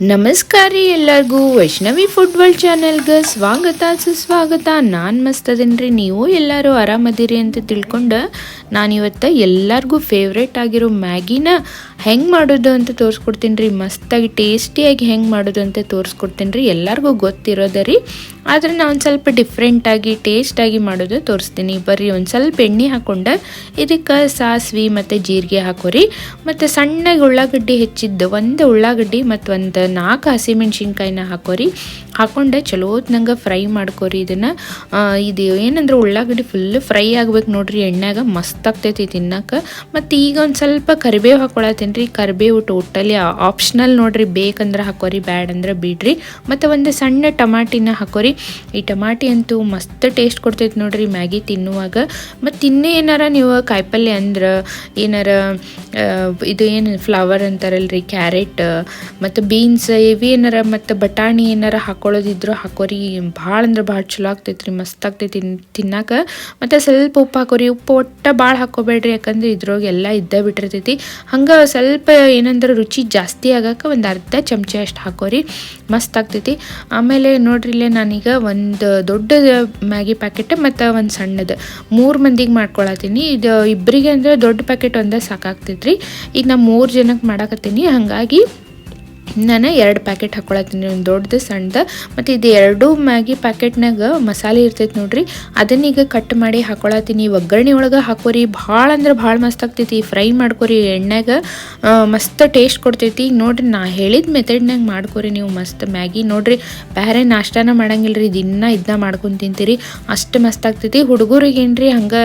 ನಮಸ್ಕಾರ ರೀ ಎಲ್ಲರಿಗೂ. ವೈಷ್ಣವಿ ಫುಡ್ ಚಾನೆಲ್ಗೆ ಸ್ವಾಗತ, ಸುಸ್ವಾಗತ. ನಾನು ಮಸ್ತ್ ಅದೇನ್ರಿ ನೀವು ಎಲ್ಲರೂ ಆರಾಮದಿರಿ ಅಂತ ತಿಳ್ಕೊಂಡು ನಾನು ಇವತ್ತು ಎಲ್ಲರಿಗೂ ಫೇವ್ರೇಟ್ ಆಗಿರೋ ಮ್ಯಾಗಿನ ಹೆಂಗೆ ಮಾಡೋದು ಅಂತ ತೋರಿಸ್ಕೊಡ್ತೀನಿ ರೀ ಮಸ್ತಾಗಿ ಟೇಸ್ಟಿಯಾಗಿ ಹೆಂಗೆ ಮಾಡೋದು ಅಂತ ತೋರಿಸ್ಕೊಡ್ತೀನಿ ರೀ ಎಲ್ಲರಿಗೂ ಗೊತ್ತಿರೋದ ರೀ. ಆದರೆ ನಾನು ಒಂದು ಸ್ವಲ್ಪ ಡಿಫ್ರೆಂಟಾಗಿ ಟೇಸ್ಟಾಗಿ ಮಾಡೋದು ತೋರಿಸ್ತೀನಿ. ಬರ್ರಿ, ಒಂದು ಸ್ವಲ್ಪ ಎಣ್ಣೆ ಹಾಕ್ಕೊಂಡು ಇದಕ್ಕೆ ಸಾಸ್ವಿ ಮತ್ತು ಜೀರಿಗೆ ಹಾಕೋರಿ. ಮತ್ತು ಸಣ್ಣಗೆ ಉಳ್ಳಾಗಡ್ಡಿ ಹೆಚ್ಚಿದ್ದು, ಒಂದು ಉಳ್ಳಾಗಡ್ಡಿ ಮತ್ತು ಒಂದು ನಾಲ್ಕು ಹಸಿಮೆಣ್ಸಿನ್ಕಾಯಿನ ಹಾಕೋರಿ. ಹಾಕೊಂಡೆ, ಚಲೋ ನಂಗೆ ಫ್ರೈ ಮಾಡ್ಕೋರಿ ಇದನ್ನು. ಇದು ಏನಂದ್ರೆ ಉಳ್ಳಾಗಡ್ಡಿ ಫುಲ್ ಫ್ರೈ ಆಗ್ಬೇಕು ನೋಡ್ರಿ ಎಣ್ಣೆಗೆ ಮಸ್ತ್ ಆಗ್ತೈತಿ ತಿನ್ನಕ್ಕೆ ಮತ್ತು ಈಗ ಒಂದು ಸ್ವಲ್ಪ ಕರಿಬೇವು ಹಾಕೊಳತ್ತೀನಿ ರೀ ಕರಿಬೇವು ಟೋಟಲಿ ಆಪ್ಷನಲ್ ನೋಡ್ರಿ, ಬೇಕಂದ್ರೆ ಹಾಕೋರಿ ಬ್ಯಾಡ್ ಅಂದ್ರೆ ಬಿಡ್ರಿ. ಮತ್ತು ಒಂದು ಸಣ್ಣ ಟಮಾಟಿನ ಹಾಕೋರಿ. ಈ ಟಮಾಟಿ ಅಂತೂ ಮಸ್ತ್ ಟೇಸ್ಟ್ ಕೊಡ್ತೈತಿ ನೋಡ್ರಿ, ಮ್ಯಾಗಿ ತಿನ್ನುವಾಗ. ಮತ್ತು ಇನ್ನೇ ಏನಾರ ನೀವು ಕಾಯಿಪಲ್ಯ ಅಂದ್ರೆ, ಏನಾರ ಇದು ಏನು ಫ್ಲವರ್ ಅಂತಾರಲ್ರಿ ಕ್ಯಾರೆಟ್ ಮತ್ತು ಬೀನ್ಸ್ ಇವು ಏನಾರ ಮತ್ತು ಬಟಾಣಿ ಏನಾರ ಹಾಕೊಳ್ಳೋದಿದ್ರು ಹಾಕೋರಿ, ಭಾಳ ಅಂದ್ರೆ ಭಾಳ ಚಲೋ ಆಗ್ತೈತಿ ರೀ ಮಸ್ತ್ ಆಗ್ತೈತಿ ತಿನ್ನಾಕ. ಮತ್ತು ಸ್ವಲ್ಪ ಉಪ್ಪು ಹಾಕೋರಿ, ಉಪ್ಪು ಒಟ್ಟು ಭಾಳ ಹಾಕೋಬೇಡ್ರಿ ಯಾಕಂದ್ರೆ ಇದ್ರೊಳಗೆ ಎಲ್ಲ ಇದ್ದ ಬಿಟ್ಟಿರ್ತೈತಿ. ಹಂಗೆ ಸ್ವಲ್ಪ ಏನಂದ್ರೆ ರುಚಿ ಜಾಸ್ತಿ ಆಗಕ್ಕೆ ಒಂದು ಅರ್ಧ ಚಮಚ ಅಷ್ಟು ಹಾಕೋರಿ, ಮಸ್ತ್ ಆಗ್ತೈತಿ. ಆಮೇಲೆ ನೋಡ್ರಿ ಇಲ್ಲೇ ನಾನೀಗ ಒಂದು ದೊಡ್ಡ ಮ್ಯಾಗಿ ಪ್ಯಾಕೆಟ್ ಮತ್ತು ಒಂದು ಸಣ್ಣದು. ಮೂರು ಮಂದಿಗೆ ಮಾಡ್ಕೊಳತ್ತೀನಿ. ಇದು ಇಬ್ಬರಿಗೆ ಅಂದರೆ ದೊಡ್ಡ ಪ್ಯಾಕೆಟ್ ಒಂದೇ ಸಾಕಾಗ್ತೈತ್ರಿ. ಈಗ ನಾ ಮೂರು ಜನಕ್ಕೆ ಮಾಡಾಕತ್ತೀನಿ. ಹಾಗಾಗಿ ನಾನು ಎರಡು ಪ್ಯಾಕೆಟ್ ಹಾಕ್ಕೊಳತ್ತೀನಿ ಒಂದು ದೊಡ್ಡದು ಸಣ್ಣದು ಮತ್ತು ಇದು ಎರಡು ಮ್ಯಾಗಿ ಪ್ಯಾಕೆಟ್ನಾಗ ಮಸಾಲೆ ಇರ್ತೈತೆ ನೋಡ್ರಿ. ಅದನ್ನೀಗ ಕಟ್ ಮಾಡಿ ಹಾಕೊಳತ್ತೀನಿ. ಒಗ್ಗರಣೆ ಒಳಗೆ ಹಾಕೋರಿ. ಭಾಳ ಅಂದ್ರೆ ಭಾಳ ಮಸ್ತ್ ಆಗ್ತೈತಿ. ಫ್ರೈ ಮಾಡ್ಕೊರಿ. ಎಣ್ಣೆಗೆ ಮಸ್ತ್ ಟೇಸ್ಟ್ ಕೊಡ್ತೈತಿ. ನೋಡ್ರಿ, ನಾ ಹೇಳಿದ ಮೆಥಡ್ನಾಗ ಮಾಡ್ಕೊರಿ ನೀವು ಮಸ್ತ್ ಮ್ಯಾಗಿ. ನೋಡ್ರಿ ಬೇರೆ ನಾಷ್ಟಾನ ಮಾಡಂಗಿಲ್ಲ ರೀ ದಿನ ಇದನ್ನ ಮಾಡ್ಕೊಂಡು ತಿಂತೀರಿ. ಅಷ್ಟು ಮಸ್ತ್ ಆಗ್ತೈತಿ. ಹುಡುಗರಿಗೆ ಏನ್ರಿ, ಹಂಗೆ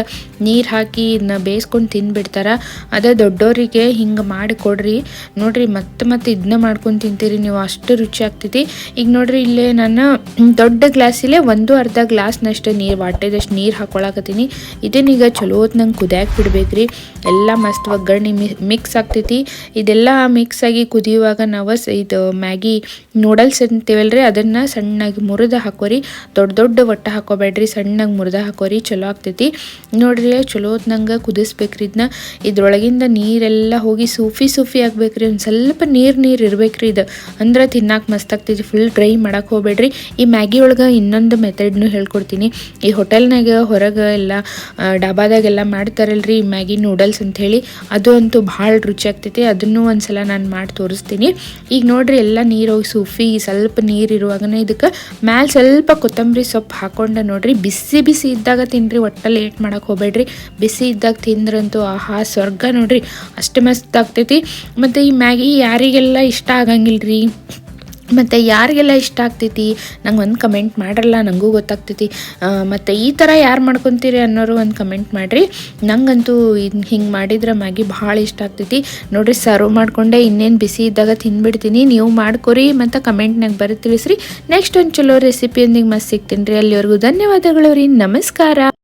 ನೀರು ಹಾಕಿ ಇದನ್ನ ಬೇಯಿಸ್ಕೊಂಡು ತಿಂದ್ಬಿಡ್ತಾರ. ಅದೇ ದೊಡ್ಡೋರಿಗೆ ಹಿಂಗೆ ಮಾಡಿ ಕೊಡ್ರಿ. ನೋಡ್ರಿ, ಮತ್ತೆ ಮತ್ತೆ ಇದನ್ನ ಮಾಡ್ಕೊಂಡು ತಿಂತೀರಿ, ನೀವು ಅಷ್ಟು ರುಚಿ ಆಗ್ತೈತಿ. ಈಗ ನೋಡ್ರಿ, ಇಲ್ಲೇ ನಾನು ದೊಡ್ಡ ಗ್ಲಾಸಿಲೆ ಒಂದು ಅರ್ಧ ಗ್ಲಾಸ್ನಷ್ಟು ನೀರು, ವಾಟೆದಷ್ಟು ನೀರು ಹಾಕೊಳಕತ್ತೀನಿ. ಇದನ್ನೀಗ ಚಲೋ ನಂಗೆ ಕುದಿಯಕ್ಕೆ ಬಿಡ್ಬೇಕ್ರಿ. ಎಲ್ಲ ಮಸ್ತ್ ಒಗ್ಗರಣೆ ಮಿಕ್ಸ್ ಆಗ್ತೈತಿ. ಇದೆಲ್ಲ ಮಿಕ್ಸ್ ಆಗಿ ಕುದಿಯುವಾಗ ನಾವು ಇದು ಮ್ಯಾಗಿ ನೂಡಲ್ಸ್ ಅಂತೀವಲ್ರಿ, ಅದನ್ನು ಸಣ್ಣಗೆ ಮುರಿದ ಹಾಕೋರಿ. ದೊಡ್ಡ ದೊಡ್ಡ ಒಟ್ಟ ಹಾಕೋಬೇಡ್ರಿ, ಸಣ್ಣಗೆ ಮುರಿದ ಹಾಕೋರಿ, ಚಲೋ ಆಗ್ತೈತಿ. ನೋಡ್ರಿ, ಚಲೋ ನಂಗೆ ಕುದಿಸ್ಬೇಕ್ರಿ ಇದನ್ನ ಇದ್ರೊಳಗಿಂದ ನೀರೆಲ್ಲ ಹೋಗಿ ಸೂಫಿ ಸೂಫಿ ಆಗ್ಬೇಕ್ರಿ. ಒಂದು ಸ್ವಲ್ಪ ನೀರು ನೀರು ಇರ್ಬೇಕ್ರಿ. ಇದು. ಅಂದ್ರೆ ತಿನ್ನಾಕ ಮಸ್ತ್ ಆಗ್ತೈತಿ. ಫುಲ್ ಡ್ರೈ ಮಾಡಕ್ಕೆ ಹೋಗ್ಬೇಡ್ರಿ. ಈ ಮ್ಯಾಗಿ ಒಳಗೆ ಇನ್ನೊಂದು ಮೆಥಡ್ನು ಹೇಳ್ಕೊಡ್ತೀನಿ. ಈ ಹೋಟೆಲ್ನಾಗ ಹೊರಗೆ ಎಲ್ಲ ಡಾಬಾದಾಗೆಲ್ಲ ಮಾಡ್ತಾರಲ್ರಿ ಈ ಮ್ಯಾಗಿ ನೂಡಲ್ಸ್ ಅಂಥೇಳಿ. ಅದು ಅಂತೂ ಭಾಳ ರುಚಿ ಆಗ್ತೈತಿ. ಅದನ್ನು ಒಂದ್ಸಲ ನಾನು ಮಾಡಿ ತೋರಿಸ್ತೀನಿ. ಈಗ ನೋಡ್ರಿ ಎಲ್ಲ ನೀರು ಹೋಗಿ ಸೂಫಿ, ಸ್ವಲ್ಪ ನೀರು ಇರುವಾಗನೇ ಇದಕ್ಕೆ ಮ್ಯಾಲೆ ಸ್ವಲ್ಪ ಕೊತ್ತಂಬರಿ ಸೊಪ್ಪು ಹಾಕೊಂಡ ನೋಡ್ರಿ. ಬಿಸಿ ಬಿಸಿ ಇದ್ದಾಗ ತಿನ್ರಿ. ಒಟ್ಟ ಲೇಟ್ ಮಾಡಕ್ಕೆ ಹೋಗ್ಬೇಡ್ರಿ. ಬಿಸಿ ಇದ್ದಾಗ ತಿಂದ್ರಂತೂ ಆಹಾ ಸ್ವರ್ಗ ನೋಡ್ರಿ. ಅಷ್ಟು ಮಸ್ತ್ ಆಗ್ತೈತಿ. ಮತ್ತು ಈ ಮ್ಯಾಗಿ ಯಾರಿಗೆಲ್ಲ ಇಷ್ಟ ಆಗಂಗಿಲ್ರಿ. ಮತ್ತು ಯಾರಿಗೆಲ್ಲ ಇಷ್ಟ ಆಗ್ತೈತಿ? ನಂಗೆ ಒಂದು ಕಮೆಂಟ್ ಮಾಡಿರಲ್ಲ ನನಗೂ ಗೊತ್ತಾಗ್ತೈತಿ. ಮತ್ತು ಈ ಥರ ಯಾರು ಮಾಡ್ಕೊತೀರಿ ಅನ್ನೋರು ಒಂದು ಕಮೆಂಟ್ ಮಾಡಿರಿ. ನಂಗಂತೂ ಇದು ಹಿಂಗೆ ಮಾಡಿದ್ರೆ ಮ್ಯಾಗಿ ಭಾಳ ಇಷ್ಟ ಆಗ್ತೈತಿ. ನೋಡಿರಿ, ಸರ್ವ್ ಮಾಡಿಕೊಂಡೆ, ಇನ್ನೇನು ಬಿಸಿ ಇದ್ದಾಗ ತಿನ್ಬಿಡ್ತೀನಿ. ನೀವು ಮಾಡ್ಕೊರಿ, ಮತ್ತು ಕಮೆಂಟ್ನಾಗ ಬರೀ ತಿಳಿಸ್ರಿ. ನೆಕ್ಸ್ಟ್ ಒಂದು ಚಲೋ ರೆಸಿಪಿಯೊಂದಿಗೆ ಮಸ್ತ್ ಸಿಗ್ತೀನಿ ರೀ ಅಲ್ಲಿವರೆಗೂ ಧನ್ಯವಾದಗಳು ರೀ. ನಮಸ್ಕಾರ.